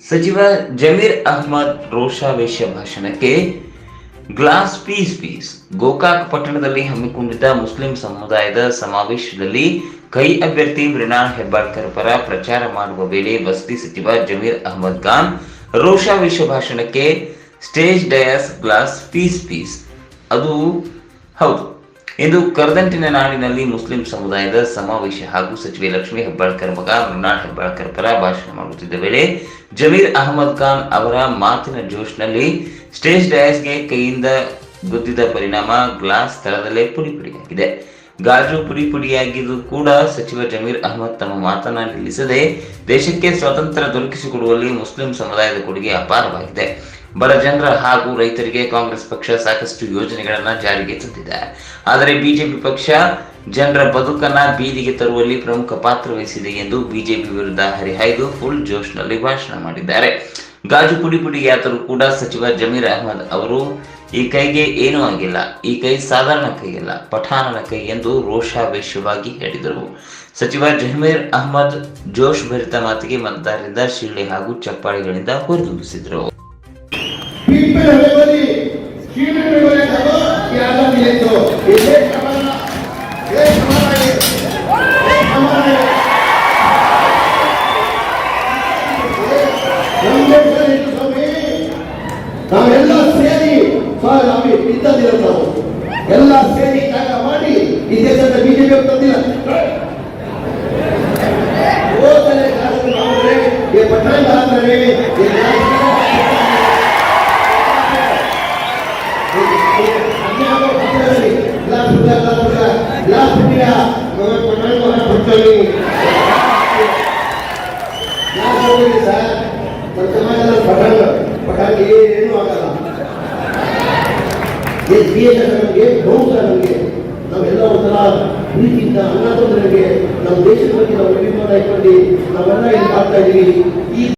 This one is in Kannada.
ಸಚಿವ ಜಮೀರ್ ಅಹ್ಮದ್ ರೋಷಾವೇಶ ಭಾಷಣಕ್ಕೆ ಗ್ಲಾಸ್ ಪೀಸ್ ಪೀಸ್. ಗೋಕಾಕ್ ಪಟ್ಟಣದಲ್ಲಿ ಹಮ್ಮಿಕೊಂಡಿದ್ದ ಮುಸ್ಲಿಂ ಸಮುದಾಯದ ಸಮಾವೇಶದಲ್ಲಿ ಕೈ ಅಭ್ಯರ್ಥಿ ಮೃಣಾಲ್ ಹೆಬ್ಬಾಳ್ಕರ್ ಪರ ಪ್ರಚಾರ ಮಾಡುವ ವೇಳೆ ವಸತಿ ಸಚಿವ ಜಮೀರ್ ಅಹ್ಮದ್ ಖಾನ್ ರೋಷಾವೇಶ ಭಾಷಣಕ್ಕೆ stage dais glass piece piece. ಅದು ಹೌದು. ಇಂದು ಕರದಂಟಿನ ನಾಡಿನಲ್ಲಿ ಮುಸ್ಲಿಂ ಸಮುದಾಯದ ಸಮಾವೇಶ ಹಾಗೂ ಸಚಿವೆ ಲಕ್ಷ್ಮೀ ಹೆಬ್ಬಾಳ್ಕರ್ ಮಗ ಮೃಣಾಲ್ ಹೆಬ್ಬಾಳ್ಕರ್ ಪರ ಭಾಷಣ ಮಾಡುತ್ತಿದ್ದ ವೇಳೆ ಜಮೀರ್ ಅಹಮದ್ ಖಾನ್ ಅವರ ಮಾತಿನ ಜೋಶ್ನಲ್ಲಿ ಸ್ಟೇಜ್ ಡಯಾಸ್ಗೆ ಕೈಯಿಂದ ಗುದ್ದಿದ ಪರಿಣಾಮ ಗ್ಲಾಸ್ ಸ್ಥಳದಲ್ಲೇ ಪುಡಿ ಪುಡಿಯಾಗಿದೆ ಗಾಜು ಪುಡಿ ಪುಡಿಯಾಗಿದ್ದು ಕೂಡ ಸಚಿವ ಜಮೀರ್ ಅಹಮದ್ ತಮ್ಮ ಮಾತನ್ನ ನಿಲ್ಲಿಸದೆ ದೇಶಕ್ಕೆ ಸ್ವಾತಂತ್ರ್ಯ ದೊರಕಿಸಿಕೊಡುವಲ್ಲಿ ಮುಸ್ಲಿಂ ಸಮುದಾಯದ ಕೊಡುಗೆ ಅಪಾರವಾಗಿದೆ. ಬಡ ಜನರ ಹಾಗೂ ರೈತರಿಗೆ ಕಾಂಗ್ರೆಸ್ ಪಕ್ಷ ಸಾಕಷ್ಟು ಯೋಜನೆಗಳನ್ನ ಜಾರಿಗೆ ತಂದಿದೆ. ಆದರೆ ಬಿಜೆಪಿ ಪಕ್ಷ ಜನರ ಬದುಕನ್ನ ಬೀದಿಗೆ ತರುವಲ್ಲಿ ಪ್ರಮುಖ ಪಾತ್ರ ವಹಿಸಿದೆ ಎಂದು ಬಿಜೆಪಿ ವಿರುದ್ಧ ಹರಿಹಾಯ್ದು ಫುಲ್ ಜೋಶ್ನಲ್ಲಿ ಭಾಷಣ ಮಾಡಿದ್ದಾರೆ. ಗಾಜು ಪುಡಿ ಪುಡಿಯಾದರೂ ಕೂಡ ಸಚಿವ ಜಮೀರ್ ಅಹಮದ್ ಅವರು ಈ ಕೈಗೆ ಏನೂ ಆಗಿಲ್ಲ. ಈ ಕೈ ಸಾಧಾರಣ ಕೈಯಲ್ಲ, ಪಠಾಣನ ಕೈ ಎಂದು ರೋಷಾವೇಶವಾಗಿ ಹೇಳಿದರು. ಸಚಿವ ಜಮೀರ್ ಅಹಮದ್ ಜೋಶ್ ಭರಿತ ಮಾತಿಗೆ ಮತದಾರರಿಂದ ಶಿಳ್ಳೆ ಹಾಗೂ ಚಪ್ಪಾಳೆಗಳಿಂದ ಹೊರದುಂಬಿಸಿದರು ಎಲ್ಲ ಸೇರಿ ಸ್ವಾಮಿ ಇದ್ದ ದಿನ ಎಲ್ಲ ಏನು ಆಗಲ್ಲ ನಮಗೆ ಬಹುಶ ನಮಗೆ ನಾವೆಲ್ಲ ಒಂಥರ ಪ್ರೀತಿಯಿಂದ ಅನ್ನದೊಂದರಿಗೆ ನಮ್ಮ ದೇಶದ ಬಗ್ಗೆ ನಾವು ಅಭಿಮಾನ ಇಟ್ಕೊಂಡು ನಾವೆಲ್ಲ ಇಲ್ಲಿ ಮಾಡ್ತಾ ಇದ್ದೀವಿ